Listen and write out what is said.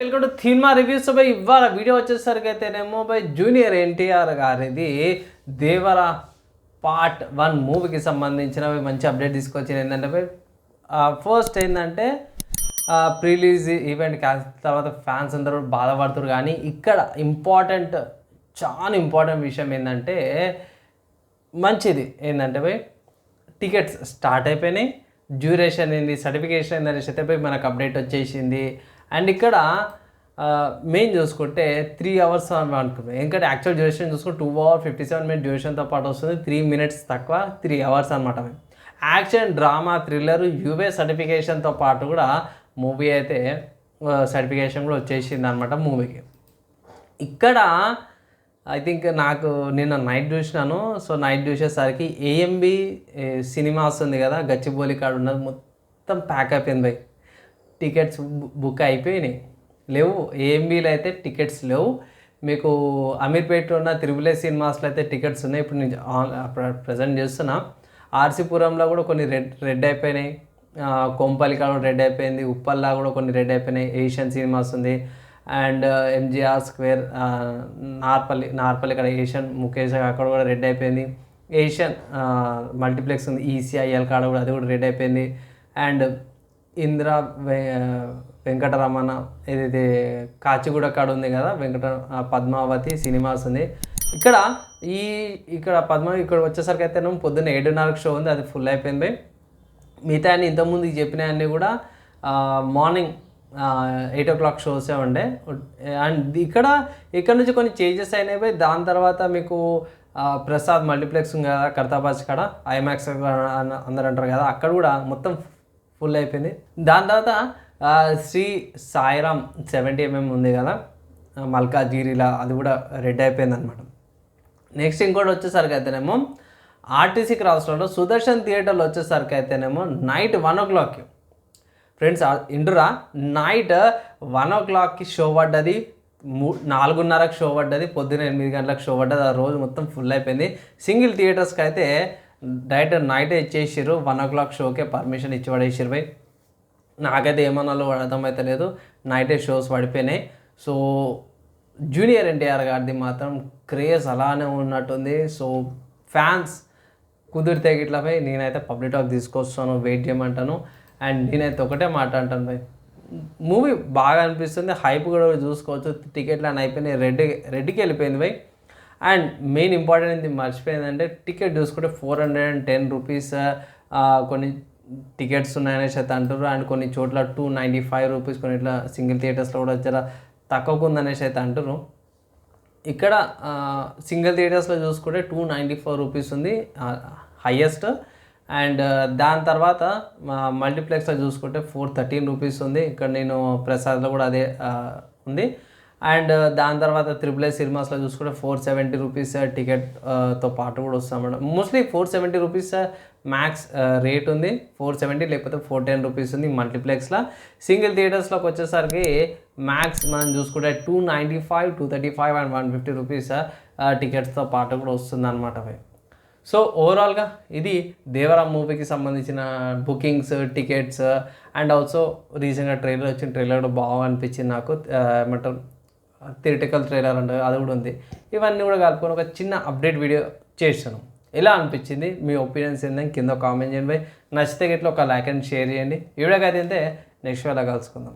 Welcome to థీమా reviews. బై ఇవాళ వీడియో వచ్చేసరికి అయితేనేమో బై జూనియర్ ఎన్టీఆర్ గారిది దేవర పార్ట్ వన్ మూవీకి సంబంధించిన మంచి అప్డేట్ తీసుకొచ్చింది. ఏంటంటే ఫస్ట్ ఏంటంటే ప్రీలీజ్ ఈవెంట్ క్యాన్సిల్ తర్వాత ఫ్యాన్స్ అందరూ బాధపడుతున్నారు. కానీ ఇక్కడ ఇంపార్టెంట్ చాలా ఇంపార్టెంట్ విషయం ఏంటంటే మంచిది ఏంటంటే పోయి టికెట్స్ స్టార్ట్ అయిపోయినాయి. డ్యూరేషన్ ఏంది సర్టిఫికేషన్ ఏంది అనేసి అయితే మనకు అప్డేట్ వచ్చేసింది. అండ్ ఇక్కడ మెయిన్ చూసుకుంటే త్రీ అవర్స్ అనుకున్నాం ఎందుకంటే యాక్చువల్ డ్యూరేషన్ చూసుకుంటే two hour fifty seven minute డ్యూరేషన్తో పాటు వస్తుంది. త్రీ మినిట్స్ తక్కువ త్రీ అవర్స్ అనమాట యాక్షన్ డ్రామా థ్రిల్లర్ యూవే సర్టిఫికేషన్తో పాటు కూడా మూవీ అయితే సర్టిఫికేషన్ కూడా వచ్చేసింది అనమాట మూవీకి ఇక్కడ ఐ థింక్ నాకు నిన్న నైట్ చూసినాను. సో నైట్ చూసేసరికి ఏఎంబి సినిమాస్ ఉంది కదా గచ్చిబౌలి కాడ ఉన్నది మొత్తం ప్యాక్ అయిపోయింది బై. టికెట్స్ బుక్ అయిపోయినాయి. లేవు ఏఎంబీలో అయితే టికెట్స్ లేవు. మీకు అమీర్పేటలో ఉన్న త్రిబుల్ ఏ సినిమాస్లో అయితే టికెట్స్ ఉన్నాయి. ఇప్పుడు నేను ప్రజెంట్ చేస్తున్నా. ఆర్సీపురంలో కూడా కొన్ని రెడ్ రెడ్ అయిపోయినాయి. కొంపల్లి కాడ రెడ్ అయిపోయింది. ఉప్పల్లా కూడా కొన్ని రెడ్ అయిపోయినాయి. ఏషియన్ సినిమాస్ ఉంది. And MGR square Narpalli Narpalli ఇక్కడ ఏషియన్ ముఖేష్ అక్కడ కూడా రెడ్ అయిపోయింది. ఏషియన్ మల్టీప్లెక్స్ ఉంది. ఈసీఐఎల్ కాడ కూడా అది కూడా రెడ్ అయిపోయింది. అండ్ ఇందిరా వెంకటరమణ ఏదైతే కాచిగూడ కాడ ఉంది కదా వెంకట పద్మావతి సినిమాస్ ఉంది. ఇక్కడ ఈ ఇక్కడ పద్మ ఇక్కడ వచ్చేసరికి అయితే పొద్దున్న ఏడున్నరకు షో ఉంది అది ఫుల్ అయిపోయింది. మిగతా అన్ని ఇంతకుముందు చెప్పిన అన్నీ కూడా మార్నింగ్ ఎయిట్ ఓ క్లాక్ షోసే ఉండే. అండ్ ఇక్కడ ఇక్కడ నుంచి కొన్ని చేంజెస్ అయినాయి దాని తర్వాత మీకు ప్రసాద్ మల్టీప్లెక్స్ కదా కర్తాబాజ్ కాడ ఐమాక్స్ అందరు అంటారు కదా అక్కడ కూడా మొత్తం ఫుల్ అయిపోయింది. దాని తర్వాత శ్రీ సాయిరామ్ సెవెంటీ ఎంఎం ఉంది కదా ఆ, అది కూడా రెడ్ అయిపోయింది అనమాట నెక్స్ట్ ఇంకోటి వచ్చేసరికి అయితేనేమో ఆర్టీసీ క్రాస్ రోడ్లో సుదర్శన్ థియేటర్లో వచ్చేసరికి అయితేనేమో నైట్ వన్ ఓ క్లాక్కి. ఫ్రెండ్స్ ఇంటురా నైట్ వన్ ఓ క్లాక్కి షో పడ్డది మూ నాలుగున్నరకు షో పడ్డది పొద్దున ఎనిమిది గంటలకు షో పడ్డది ఆ రోజు మొత్తం ఫుల్ అయిపోయింది. సింగిల్ థియేటర్స్కి అయితే డైరెక్ట్ నైటే ఇచ్చేసారు వన్ ఓ క్లాక్ షోకే పర్మిషన్ ఇచ్చి పడేసారు భయ్ నాకైతే ఏమన్నాలో అర్థమైతే లేదు. నైటే షోస్ పడిపోయినాయి. సో జూనియర్ ఎన్టీఆర్ గారిది మాత్రం క్రేజ్ అలానే ఉన్నట్టుంది. సో ఫ్యాన్స్ కుదిరితే గిట్లపై నేనైతే పబ్లిక్ టాక్ తీసుకొస్తాను వెయిట్ చేయమంటాను. అండ్ నేనైతే ఒకటే మాట అంటాను భయ్ మూవీ బాగా అనిపిస్తుంది. హైప్ కూడా చూసుకోవచ్చు. టికెట్లు అని అయిపోయినాయి. రెడ్ రెడ్కి వెళ్ళిపోయింది భయ్ అండ్ మెయిన్ ఇంపార్టెంట్ ఇది మర్చిపోయిందంటే టికెట్ చూసుకుంటే four hundred and ten rupees కొన్ని టికెట్స్ ఉన్నాయనే అయితే అంటారు అండ్ కొన్ని చోట్ల టూ నైంటీ ఫైవ్ రూపీస్ కొన్ని ఇట్లా సింగిల్ థియేటర్స్లో కూడా చాలా తక్కువకు ఉందనేసి అయితే అంటారు ఇక్కడ సింగిల్ థియేటర్స్లో చూసుకుంటే టూ నైంటీ ఫోర్ రూపీస్ ఉంది హయ్యెస్ట్ అండ్ దాని తర్వాత మల్టీప్లెక్స్లో చూసుకుంటే ఫోర్ థర్టీన్ రూపీస్ ఉంది. ఇక్కడ నేను ప్రసాద్లో కూడా అదే ఉంది. అండ్ uh, దాని తర్వాత త్రిబుల్ ఏ సినిమాస్లో చూసుకుంటే ఫోర్ సెవెంటీ రూపీస్ టికెట్తో పాటు కూడా వస్తాం madam. Mostly four seventy rupees max rate ఉంది. ఫోర్ సెవెంటీ లేకపోతే ఫోర్ టెన్ రూపీస్ ఉంది మల్టీప్లెక్స్లో సింగిల్ థియేటర్స్లోకి వచ్చేసరికి మ్యాక్స్ మనం చూసుకుంటే two ninety five two thirty five and one fifty rupees టికెట్స్తో పాటు కూడా వస్తుంది అనమాట అవి సో ఓవరాల్గా ఇది దేవరా మూవీకి సంబంధించిన బుకింగ్స్ టికెట్స్ అండ్ ఆల్సో రీసెంట్గా ట్రైలర్ వచ్చిన ట్రైలర్ కూడా బాగా అనిపించింది నాకు. Uh, ఏమంటారు? థిరిటికల్ ట్రైలర్ ఉండదు అది కూడా ఉంది. ఇవన్నీ కూడా కలుపుకొని ఒక చిన్న అప్డేట్ వీడియో చేస్తాను ఎలా అనిపించింది? మీ ఒపీనియన్స్ ఏంటని కింద కామెంట్ చేయండి నచ్చితే గిట్ల ఒక లైక్ అండ్ షేర్ చేయండి. ఈ వీడియోకి అయితే నెక్స్ట్ వేళ కలుసుకుందాం.